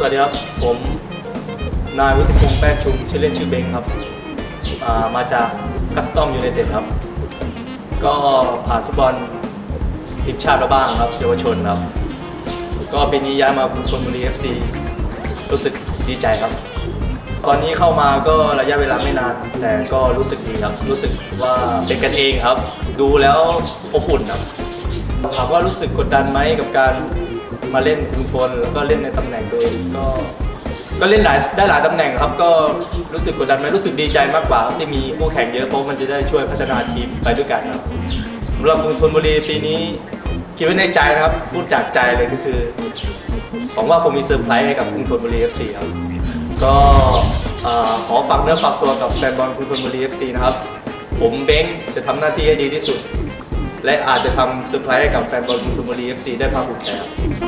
สวัสดีครับ ผมนายวุฒิพงษ์แป้งชุมชื่อเล่นชื่อเบงครับมาจากคัสตอมยู i นเต็ดครับ ก็ผ่านฟุตบอลทีมชาติมาบ้างครับเยาวชนครับ ก็ปีนี้ย้ายมากรุงธนบุรี FC รู้สึกดีใจครับ ตอนนี้เข้ามาก็ระยะเวลาไม่นาน แต่ก็รู้สึกดีครับ รู้สึกว่าเป็นกันเองครับ ดูแล้วอบอุ่นครับถามว่ารู้สึกกดดันไหมกับการ มาเล่นกรุงทนแล้วก็เล่นในตำแหน่งตัวเองก็ ก็เล่นหลายได้หลายตำแหน่งครับก็รู้สึกกดดันไหมรู้สึกดีใจมากกว่าครับที่มีคู่แข่งเยอะเพราะมันจะได้ช่วยพัฒนาทีมไปด้วยกันครับสำหรับกรุงธนบุรีปีนี้คิดไว้ในใจนะครับพูดจากใจเลยก็คือหวังว่าคงมีเซอร์ไพรส์ให้กับกรุงธนบุรี FC ครับก็เอ่อขอฝากเนื้อฝากตัวกับแฟนบอลกรุงธนบุรี FC นะครับผมเบ้งจะทำหน้าที่ให้ดีที่สุด และอาจจะทำเซอร์ไพรส์ให้กับแฟนบอลกรุงธนบุรี FC ได้ภาคภูมิใจครับ